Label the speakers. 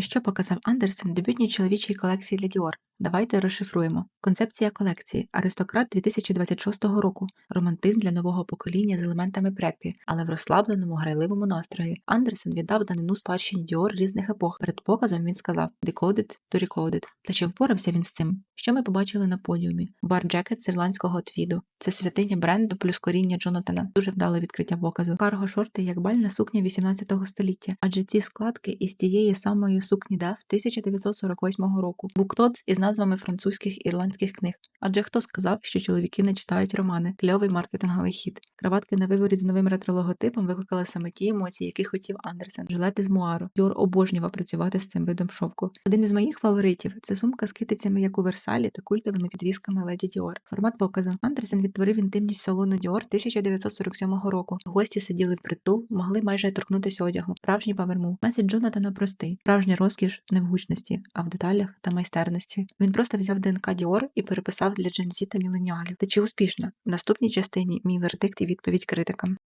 Speaker 1: Що показав Андерсен в дебютній чоловічій колекції для Dior? Давайте розшифруємо. Концепція колекції Аристократ 2026 року. Романтизм для нового покоління з елементами препі, але в розслабленому, грайливому настрої. Андерсен віддав данину спадщині Dior різних епох. Перед показом він сказав Decoded to Recoded. Та чи впорався він з цим? Що ми побачили на подіумі? Бар Джекет з ірландського твіду. Це святиня бренду плюс коріння Джонатана. Дуже вдале відкриття показу. Карго шорти як бальна сукня 18 століття, адже ці складки із тієї самої сукні Дав 1948 року. Буктот із назвами французьких і ірландських книг. Адже хто сказав, що чоловіки не читають романи? Кльовий маркетинговий хід. Краватки на виворіт з новим ретро-логотипом викликали саме ті емоції, які хотів Андерсен. Жилети з муару. Діор обожнював працювати з цим видом шовку. Один із моїх фаворитів це сумка з китицями, як у Версалі, та культовими підвісками леді Діор. Формат показу. Андерсен відтворив інтимність салону Діор 1947 року. Гості сиділи впритул, могли майже торкнутися одягу. Справжній павермув. Меседж Джонатана простий. Справжня розкіш не в гучності, а в деталях та майстерності. Він просто взяв ДНК Діор і переписав для Gen та міленіалів. Та чи успішно? В наступній частині мій вердикт і відповідь критикам.